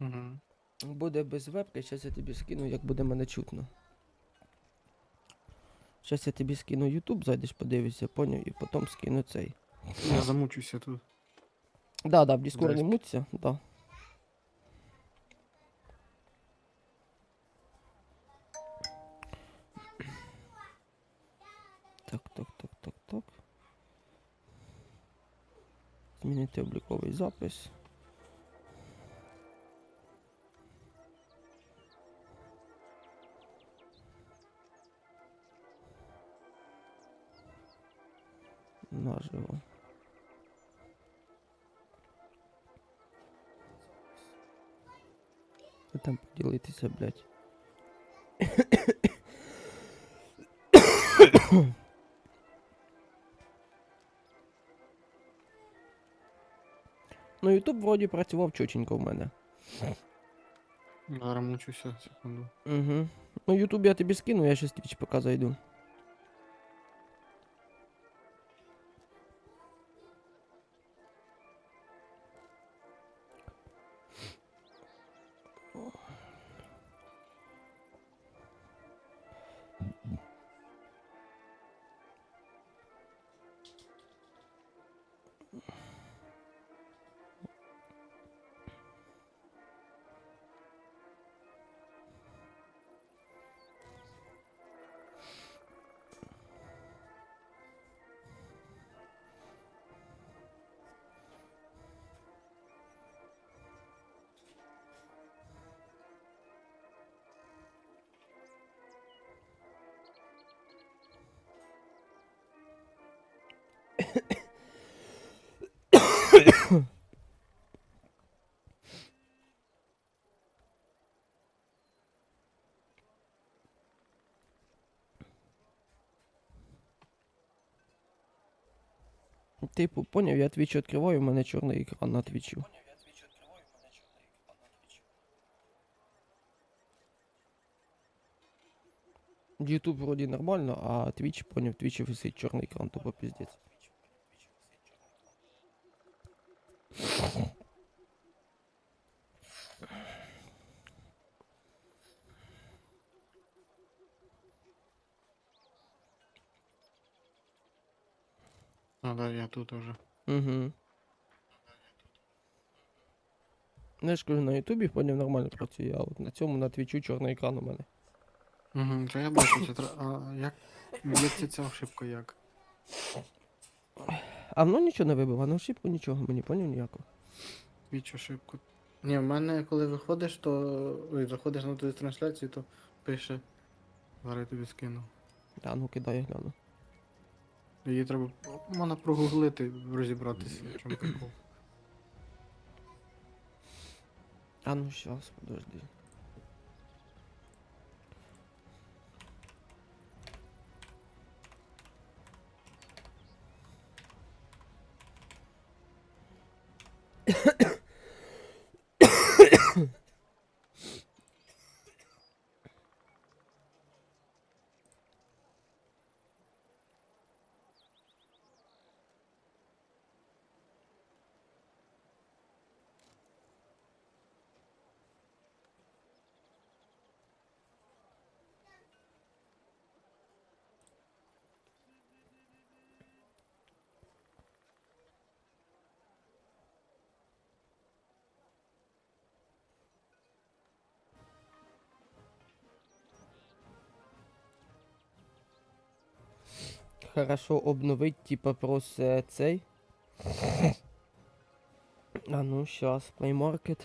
Угу. Буде без вебки, зараз я тобі скину, як буде мене чутно. Зараз я тобі скину YouTube, зайдеш, подивишся, поняв, і потім скину цей. Я замучуся тут. Да, да, в Discord не муться, да. Так, так, так, так, так. Змінити обліковий запис. Наживо. А там поділитися, блядь. Ну, Ютуб вроді працював чотенько в мене. Зараз мучуся, секунду. Угу. Ну, Ютуб я тобі скину, я щас твіч поки зайду. Типу, поняв, я твіч відкриваю, у мене чорний екран на твічу. Ютуб вроді нормально, а твіч, поняв, твічі висить чорний екран, тупо піздець. А, да, я тут уже. Угу. Ну, я ж кажу, на Ютубі поняв нормально працює, а от на цьому на твічу чорний екран у мене. Угу, то я бачу, це. А як б'ється ця ошибка як? А воно нічого не вибив, а на ошибку нічого мені поняв ніякого. Віч ошибку. Ні, в мене коли виходиш, то. Ой, заходиш на ту трансляцію, то пише. Зараз я тобі скину. Та ну кидай, я гляну. Її треба. Можна прогуглити, розібратися, в чому прикол. А ну щас, подожди. Хорошо обновить, типа просто цей. А ну щас, Play Market.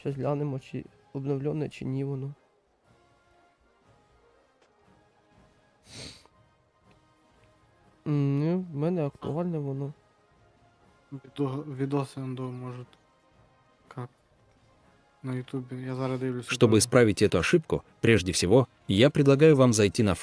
Щас глянемо, чи обновлене, чи ні воно. М, Ні, в мене актуальне воно. Відо... Відоси ондо можуть. Как? На Ютубі. Я зараз дивлюся. Чтобы теж. исправить эту ошибку, прежде всего, я предлагаю вам зайти на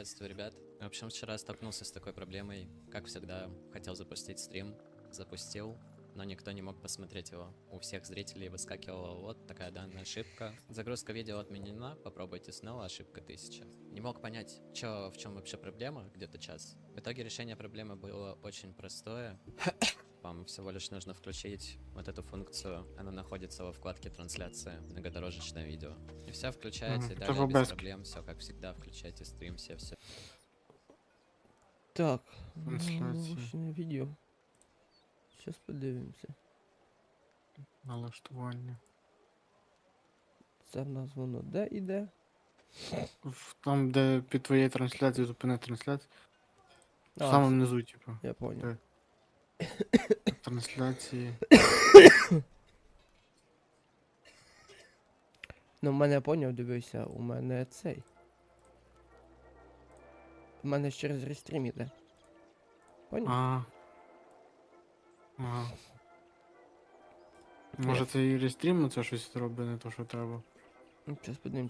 Приветствую, ребят. В общем, вчера столкнулся с такой проблемой. Как всегда, хотел запустить стрим. Запустил. но никто не мог посмотреть его. У всех зрителей выскакивала вот такая данная ошибка. Загрузка видео отменена, попробуйте снова, ошибка 1000. Не мог понять, чё, в чем вообще проблема, где-то час. В итоге решение проблемы было очень простое Вам всего лишь нужно включить вот эту функцию. Она находится во вкладке трансляции, многодорожечное видео. И все включаете, Мгм, это далее без веб-эски. проблем, все как всегда, включайте стрим, все, все. Так, Трансляція. наголошене відео. Щас подивимося. Налаштування. Це в нас воно де іде? В- Там, де під твоєю трансляцією зупини трансляцію. В А, самому все, низу, типу. Я понял. Де? Трансляції. Ну, в мене поняв, дивися, у мене цей. У мене ж через рестрім іде. Поняв? А. Ага. Може це і рестрім це щось робить, не то, що треба. Ну, Зараз подивимося.